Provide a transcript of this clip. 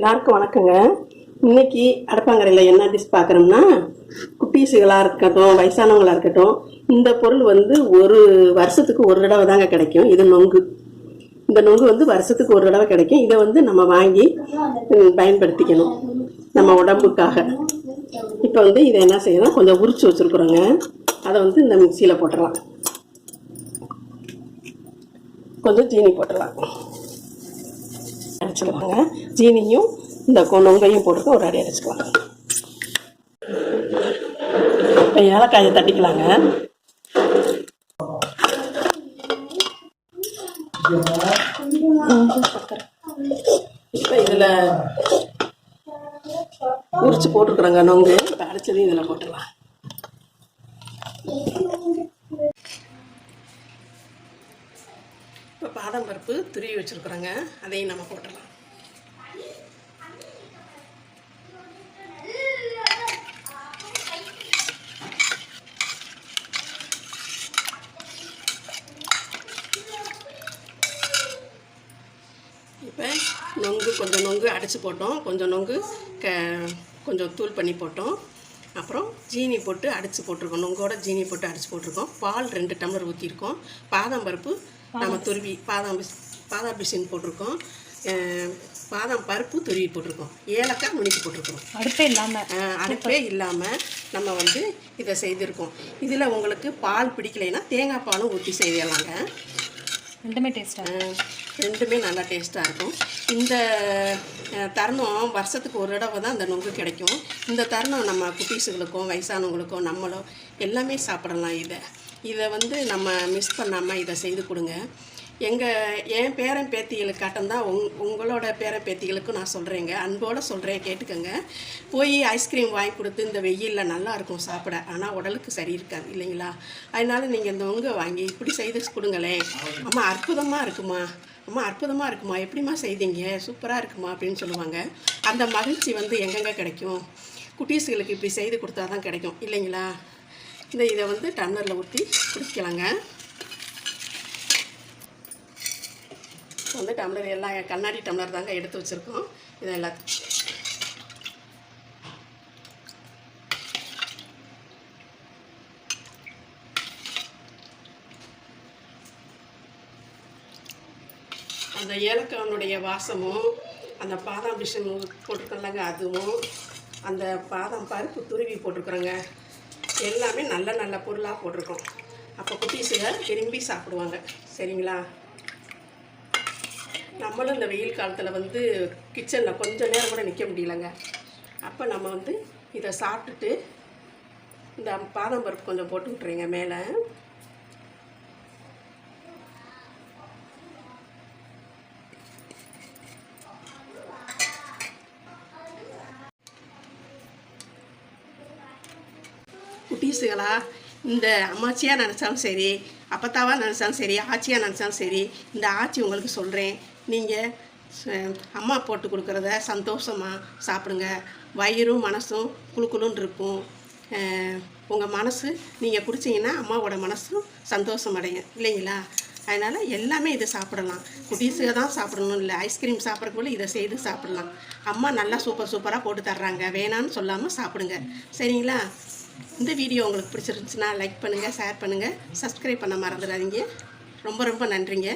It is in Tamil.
எல்லாருக்கும் வணக்கங்க. இன்னைக்கு அடுப்பாங்கரையில் என்ன டிஷ் பார்க்குறோம்னா குட்டீஸுகளாக இருக்கட்டும் வயசானவங்களாக இருக்கட்டும் இந்த பொருள் வந்து ஒரு வருஷத்துக்கு ஒரு தடவை தாங்க கிடைக்கும். இது நொங்கு. இந்த நொங்கு வந்து வருஷத்துக்கு ஒரு தடவை கிடைக்கும். இதை வந்து நம்ம வாங்கி பயன்படுத்திக்கணும். நம்ம உடம்புக்காக. இப்போ வந்து இதை என்ன செய்யணும் கொஞ்சம் உரிச்சு வச்சுருக்குறோங்க. அதை வந்து இந்த மிக்சியில் போட்டுடலாம். கொஞ்சம் தீனி போட்டுடலாம். அரைச்சிக்கலாங்க ஜீனியும் இந்த கொ- நொங்கையும் போட்டு ஒரு அடி அரைச்சிக்கலாம் இப்போ ஏலக்காயை தட்டிக்கலாங்க. இப்போ இதில் உரிச்சு போட்டுருக்குறோங்க நொங்கு. இப்போ அரைச்சதையும் இதில் போட்டுடலாம். இப்போ பாதாம் பருப்பு துருவி வச்சுருக்குறோங்க. அதையும் நம்ம போட்டுடலாம். இப்போ நொங்கு கொஞ்சம் நொங்கு அடித்து போட்டோம். கொஞ்சம் நொங்கு க கொஞ்சம் தூள் பண்ணி போட்டோம். அப்புறம் ஜீனி போட்டு அடித்து போட்டிருக்கோம். நொங்கோட ஜீனி போட்டு அடித்து போட்டிருக்கோம். பால் ரெண்டு டம்ளர் ஊற்றிருக்கோம் பாதாம் பருப்பு நம்ம துருவி பாதாம் பாதாம் பிசின் போட்டிருக்கோம். பாதாம் பருப்பு துருவி போட்டிருக்கோம். ஏலக்காய் நுணுக்கி போட்டிருக்கோம் அடுப்பே இல்லாம. அஹ், அடுப்பே இல்லாமல் நம்ம வந்து இதை செய்திருக்கோம். இதில் உங்களுக்கு பால் பிடிக்கலைன்னா தேங்காய் பாலும் ஊற்றி செய்திடலாங்க. ரெண்டுமே டேஸ்டா அஹ் ரெண்டுமே நல்லா டேஸ்ட்டாக இருக்கும். இந்த தருணம் வருஷத்துக்கு ஒரு தடவை தான் அந்த நொங்கு கிடைக்கும். இந்த தருணம் நம்ம குட்டீஸுகளுக்கும் வயசானவங்களுக்கும் நம்மளோ எல்லாமே சாப்பிடலாம் இதை. இதை வந்து நம்ம மிஸ் பண்ணாமல் இதை செய்து கொடுங்க. எங்கள் என் பேரன் பேத்திகளுக்காட்டம் தான் உங் உங்களோட பேரன் பேத்திகளுக்கும் நான் சொல்கிறேங்க அன்போடு சொல்கிறேன் கேட்டுக்கோங்க. போய் ஐஸ்கிரீம் வாங்கி கொடுத்து இந்த வெயிலில் நல்லா இருக்கும் சாப்பிட. ஆனால் உடலுக்கு சரி இருக்காது இல்லைங்களா? அதனால நீங்கள் இந்த உங்க வாங்கி இப்படி செய்து கொடுங்களேன். அம்மா அற்புதமாக இருக்குமா? அம்மா அற்புதமாக இருக்குமா? எப்படிம்மா செய்தீங்க? சூப்பராக இருக்குமா? அப்படின்னு சொல்லுவாங்க. அந்த மகிழ்ச்சி வந்து எங்கெங்கே கிடைக்கும்? குட்டீஸுகளுக்கு இப்படி செய்து கொடுத்தா தான் கிடைக்கும் இல்லைங்களா? இந்த இதை வந்து டன்னரில் ஊற்றி குடிக்கலாங்க. வந்து டம்ளர் எல்லாம் கண்ணாடி டம்ளர் தாங்க எடுத்து வச்சுருக்கோம். இதை எல்லாத்துக்கும் அந்த ஏலக்காவனுடைய வாசமும் அந்த பாதாம் மிஷின் போட்டிருக்கோம்லங்க அதுவும் அந்த பாதாம் பருப்பு துருவி போட்டிருக்குறோங்க. எல்லாமே நல்ல நல்ல பொருளாக போட்டிருக்கோம். அப்போ குட்டீஸுங்க விரும்பி சாப்பிடுவாங்க. சரிங்களா? நம்மளும் இந்த வெயில் காலத்தில் வந்து கிச்சனில் கொஞ்சம் நேரம் கூட நிற்க முடியலங்க. அப்போ நம்ம வந்து இதை சாப்பிட்டுட்டு இந்த பாதாம் பருப்பு கொஞ்சம் போட்டு விட்றீங்க மேலே. குட்டீஸுகளா இந்த அம்மாச்சியாக நினச்சாலும் சரி அப்பத்தாவாக நினச்சாலும் சரி ஆச்சியாக நினச்சாலும் சரி இந்த ஆச்சி உங்களுக்கு சொல்கிறேன் நீங்கள் அம்மா போட்டு கொடுக்குறத சந்தோஷமாக சாப்பிடுங்க. வயிறும் மனசும் குழுக்குழுன்னு இருக்கும். உங்கள் மனசு நீங்கள் குடிச்சிங்கன்னா அம்மாவோட மனசும் சந்தோஷம் அடையும். இல்லைங்களா? அதனால் எல்லாமே இதை சாப்பிடலாம். குட்டீஸுக தான் சாப்பிடணும் இல்லை. ஐஸ்கிரீம் சாப்பிட்றக்குள்ள இதை செய்து சாப்பிடலாம். அம்மா நல்லா சூப்பர் சூப்பராக போட்டு தர்றாங்க. வேணான்னு சொல்லாமல் சாப்பிடுங்க. சரிங்களா? இந்த வீடியோ உங்களுக்கு பிடிச்சிருந்துச்சுன்னா லைக் பண்ணுங்கள் ஷேர் பண்ணுங்கள் சப்ஸ்கிரைப் பண்ண மறந்துடாதீங்க. ரொம்ப ரொம்ப நன்றிங்க.